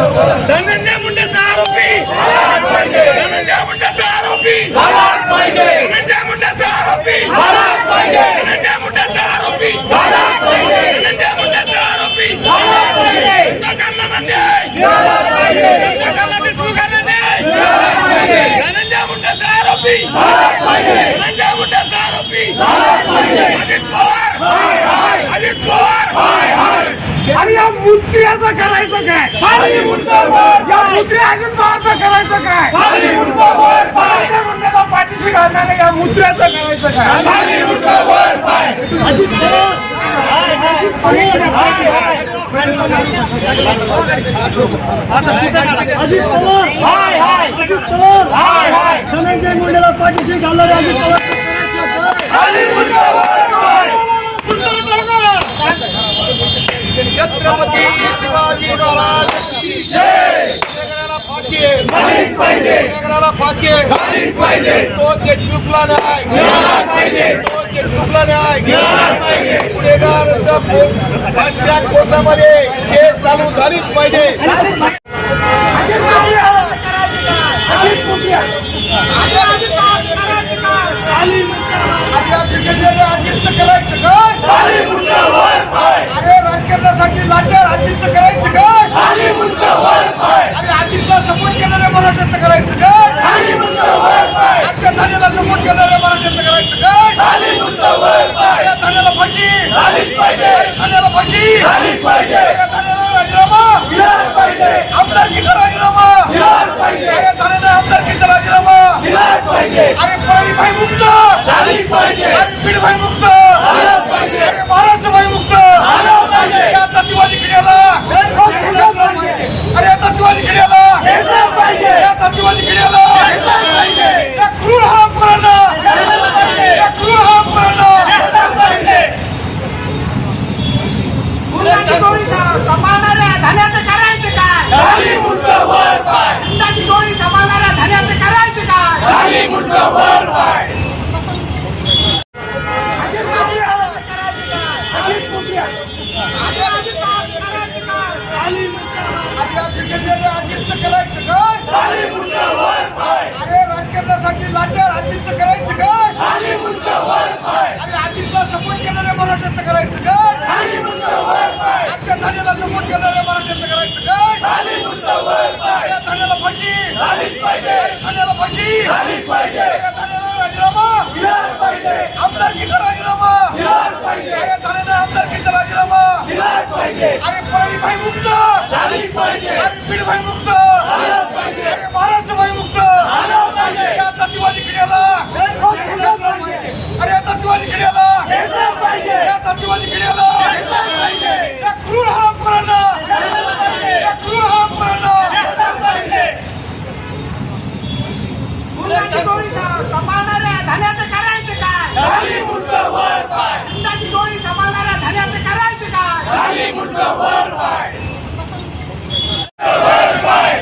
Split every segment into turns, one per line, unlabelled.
धनंजय मुंडेचा आरोपी. धनंजय मुंडेचा आरोपी. धनंजय मुंडेचा आरोपी. धनंजय मुंडेचा आरोपी. धनंजय मुंडेचा आरोपी. कशाला न्याय कशाला देशमुखांना न्याय धनंजय मुंडेचा आरोपी. धनंजय मुंडेचा आरोपी. अजित पवार. अजित पवार.
आणि या मुद्द्याचं करायचं काय? या मुद्रे अजून करायचं काय? धनंजय मुंडेला पाठीशी घालणारे या मुद्द्याचं करायचं काय? अजित अजित पवार. हाय हाय. अजित पवार. हाय हाय. धनंजय मुंडेला पाठीशी घालणारे अजित पवार.
छत्रपती शिवाजी महाराज. फाशी तो देशमुखला नाही तो देशमुखला नाही गुन्हेगारांचा कोर्टामध्ये. केस चालू झालीच पाहिजे. अरे राजकारणासाठी लाचार अजितचं करायचं काय? अरे अजितला सपोर्ट करणाऱ्या मराठ्याचं करायचं काय? आजच्या सपोर्ट करणाऱ्या मराठ्याचं करायचं काय? धान्याला फाशी. धान्याला फाशी. धान्याला राजीनामा. आमदारकीचा राजीनामा. आमदारकीचा अरे परळी भाई मुक्त अरे बीड भाई मुक्त अरे महाराष्ट्र भाई मुक्त जातीवादी किड्याला अरे या जातीवादी किड्याला या जातीवादी किड्याला क्रूर
सांभाळणाऱ्या धन्याचं करायचं काय? धन्याचं करायचं काय अजित मोदी करायचं काय? अजित मोदी अरे अजित पवार करायचं काय?
अरे या बिघडलेल्या अजितचं करायचं काय अरे राजकारणासाठी लाचार अजितचं करायचं काय अरे अजितला सपोर्ट करणाऱ्या मराठ्याचं करायचं काय आजच्या धान्याला सपोर्ट करणाऱ्या मराठ्याचं करायचं काय या धान्याला फाशी अरे धान्याला फाशी या धान्याला राजीनामा आमदारकीचा राजीनामा अरे धान्याला आमदारकीचा राजीनामा अरे परळी भाई मुक्त अरे बीड भाई मुक्त अरे महाराष्ट्र भाई मुक्त या जातीवादी किड्याला अरे या जातीवादी किड्याला या जातीवादी किड्याला या क्रूर हरामखोरांना या क्रूर हरामखोरांना
गुंडाची गोळी स- सांभाळणाऱ्या धन्याचं करायचं काय गुंडाची गोळी सांभाळणाऱ्या धन्याचं करायचं काय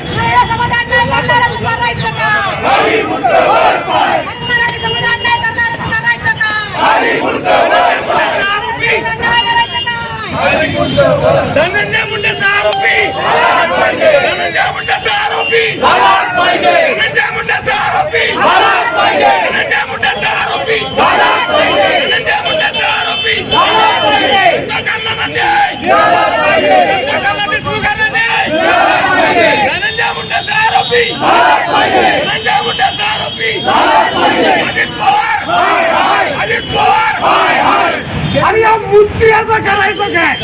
मराठा समाजात नाही करणाऱ्याचं करायचं काय? मराठा समाजात नाही करणाऱ्याचं करायचं काय? आरोपी नाही करायचं काय?
धनंजय मुंडेचा आरोपी. धनंजय मुंडेचा आरोपी. धनंजय मुंडेचा आरोपी. धनंजय मुंडेचा आरोपी धनंजय मुंडेचा आरोपी कशाला न्याय कशाला देशमुखांना न्याय धनंजय मुंडेचा आरोपी धनंजय मुंडेचा आरोपी अजित पवार अजित पवार
मुद्द्याचं करायचं काय?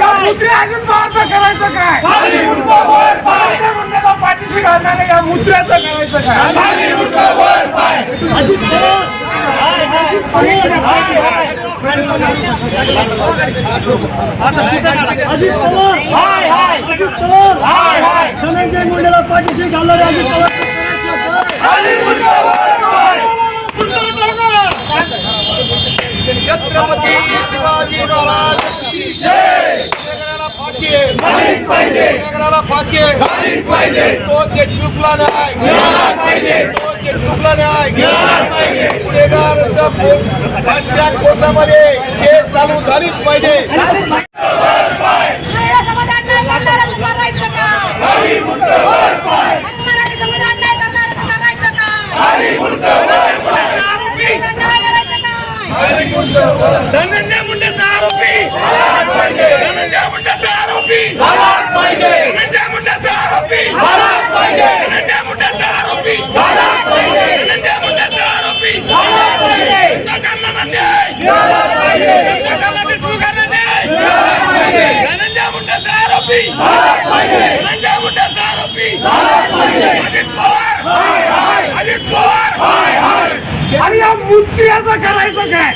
या मुद्रे अजून पवारचं करायचं काय? मुंडेला पाठीशी घालणारे या मुद्द्याचं करायचं काय? अजित अजित पवार. हाय हाय अजित पवार. हाय हाय. धनंजय मुंडेला पाठीशी घालणारे अजित पवार.
छत्रपती शिवाजी महाराज. नगराला फाशी नगराला फाशी तो देशमुखला नाही तो देशमुखला नाही गुन्हेगारांचा कोर्टामध्ये केस चालू झालीच पाहिजे
समाजात नाही करणाऱ्याचं करायचं आणि मराठी समाजात नाही करणाऱ्याचं करायचं काय
आरोपी
अन्याय करायचं काय
धनंजय मुंडेचा आरोपी. धनंजय मुंडेचा आरोपी. धनंजय मुंडेचा आरोपी. धनंजय मुंडेचा आरोपी. धनंजय मुंडेचा आरोपी. कशाला न्याय कशाला देशमुखांना न्याय धनंजय मुंडेचा आरोपी. धनंजय मुंडेचा आरोपी. अजित पवार. अजित पवार.
आणि या मुत्र्याचं करायचं काय?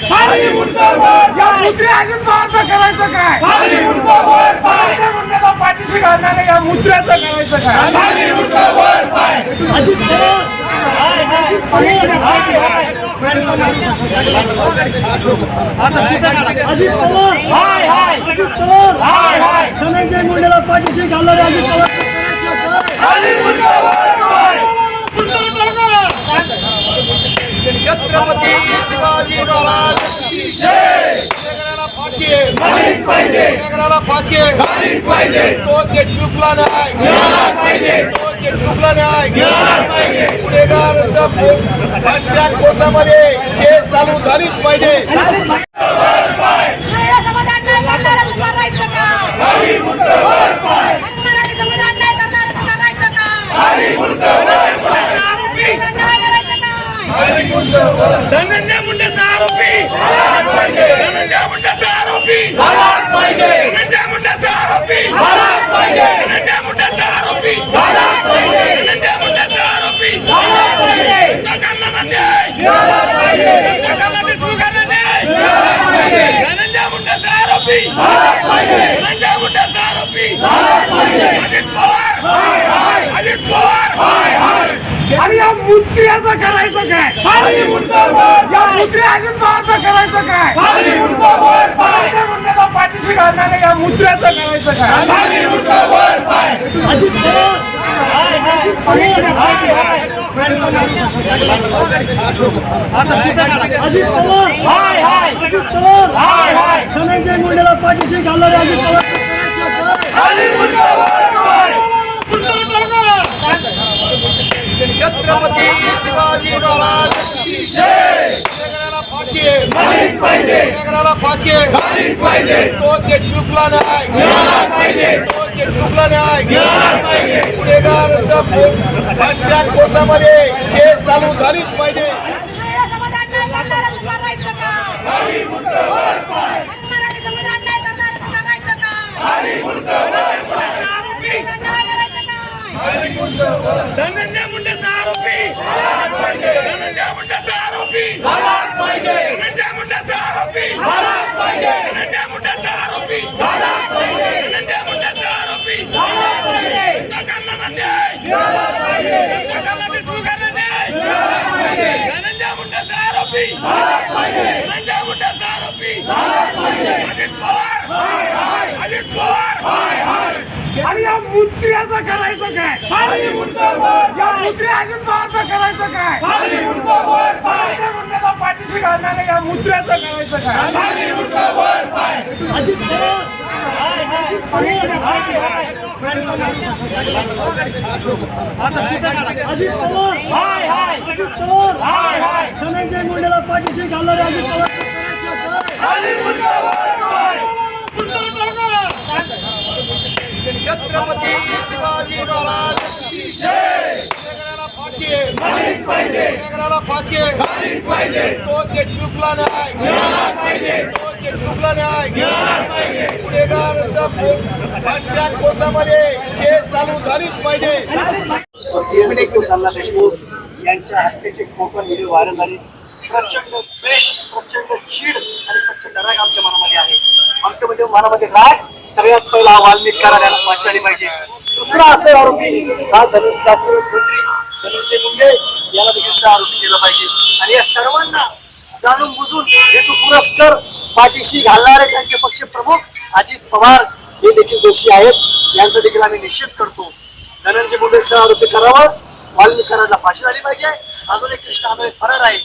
या मुत्र्या अजित पवारचं करायचं काय? पाठीशी घालणारे या मुत्र्याचं करायचं काय? अजित
अजित पवार. हाय हाय. अजित पवार. हाय हाय. धनंजय मुंडेला पाठीशी घालणारे अजित पवार
छत्रपती शिवाजी महाराज गुन्हेगाराला फाशी आहे. गुन्हेगाराला फाशी आहे. तो देशमुखला नाही. तो देशमुखला नाही. गुन्हेगारांचा त्या कोर्टामध्ये केस चालू झालीच पाहिजे.
धनंजय मुंडेचा आरोपी. धनंजय मुंडेचा आरोपी. धनंजय मुंडेचा आरोपी धनंजय मुंडेचा आरोपी धनंजय मुंडेचा आरोपी कशाला न्याय कशाला देशमुखांना न्याय धनंजय मुंडेचा आरोपी धनंजय मुंडेचा आरोपी अजित पवार अजित पवार
आणि या मुत्र्याचं करायचं काय? या मुत्र्या अजित पवारचं करायचं काय? पाठीशी घालणारे या मुत्र्याचं करायचं काय?
अजित पवार. हाय हाय अजित पवार. हाय हाय धनंजय मुंडेला पाठीशी घालणारे अजित पवार.
छत्रपती शिवाजी महाराज. फाशी आहे. तो देशमुखला नाही तो देशमुखला नाही गुन्हेगारांचा त्या कोर्टामध्ये केस चालू झालीच पाहिजे
मराठा समाजात नाही करणाऱ्याचं करायचं काय आणि मराठी समाजात नाही करणाऱ्याचं करायचं काय
आरोपी
अन्याय करायचं काय
धनंजय मुंडे आरोपी! धनंजय मुंडे आरोपी! धनंजय मुंडे आरोपी! धनंजय मुंडे आरोपी! धनंजय मुंडे आरोपी! कशाला न्याय! कशाला देशमुखांना न्याय! धनंजय मुंडे आरोपी! धनंजय मुंडे आरोपी! अजित पवार! अजित पवार!
आणि या मुत्र्याचं करायचं काय? या मुत्र्या अजित पवारचं करायचं काय? पाठीशी घालणारे या मुत्र्याचं करायचं काय?
अजित अजित पवार. हाय हाय. अजित पवार. हाय हाय. धनंजय मुंडेला पाठीशी घालणारे अजित पवार.
छत्रपती शिवाजी महाराज. गुन्हेगाराला फाशी आहे. गुन्हेगाराला फाशी आहे. तो देशमुखला नाही तो देशमुखला नाही गुन्हेगारांचा त्या कोर्टामध्ये केस चालू झालीच पाहिजे.
स्वर्गीय संतोष अण्णा देशमुख. यांच्या हत्येचे खोटं व्हिडिओ व्हायरल झाले. प्रचंड द्वेष प्रचंड चीड आणि प्रचंड राग आमच्या मनामध्ये आहे. आमच्या मध्ये मनामध्ये राग सगळ्यात पहिला वाल्मिक करायला फाशी आली पाहिजे. दुसरा असे आरोपी हा धनंजय जातीय मंत्री धनंजय मुंडे याला देखील आरोपी केला पाहिजे. आणि या सर्वांना जाणून बुजून हेतू पुरस्कार पाठीशी घालणारे त्यांचे पक्ष प्रमुख अजित पवार हे देखील दोषी आहेत. यांचा देखील आम्ही निषेध करतो. धनंजय मुंडे सह आरोपी करावा. वाल्मिकांना कराडला आली पाहिजे. अजून एक कृष्ण आंधळे फरार आहे.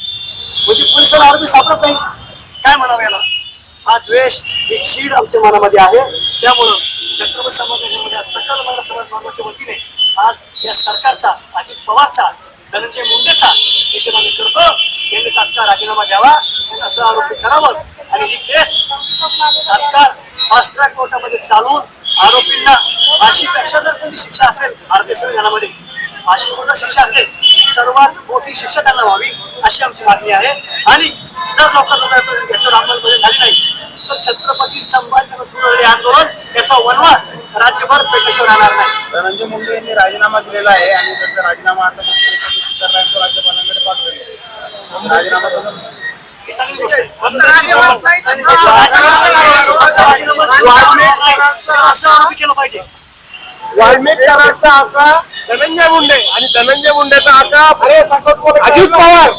म्हणजे पोलिसाला आरोपी सापडत नाही. काय म्हणावं याला? हा द्वेष ही चीड आमच्या मनामध्ये आहे. त्यामुळं छत्रपती समाजामध्ये सकल मराठा समाज बांधवाच्या वतीने आज या सरकारचा अजित पवारचा धनंजय मुंडेचा निषेध आम्ही करतो. यांनी तात्काळ राजीनामा द्यावा. त्यांना असं आरोपी करावं. आणि ही केस तात्काळ फास्ट ट्रॅक कोर्टामध्ये चालवून आरोपींना फाशीपेक्षा जर कोणती शिक्षा असेल भारतीय संविधानामध्ये फाशीपूर्ण शिक्षा असेल सर्वात मोठी शिक्षा त्यांना व्हावी अशी आमची मागणी आहे. आणि जर लोकांना याच्यावर अंमलबजावणी झाली नाही तर छत्रपती संभाजी सुरळी आंदोलन याचा वनवा राज्यभर पेटेश्वर राहणार नाही.
धनंजय मुंडे यांनी राजीनामा दिलेला आहे आणि त्यांचा राजीनामा आता मुख्यमंत्री राज्यपालांकडे पाठवलेला राजीनामा करून
ही गोष्ट. असं आरोपी केलं पाहिजे.
वाल्मिकरांचा आका धनंजय मुंडे आणि धनंजय मुंडेचा आका अजित पवार.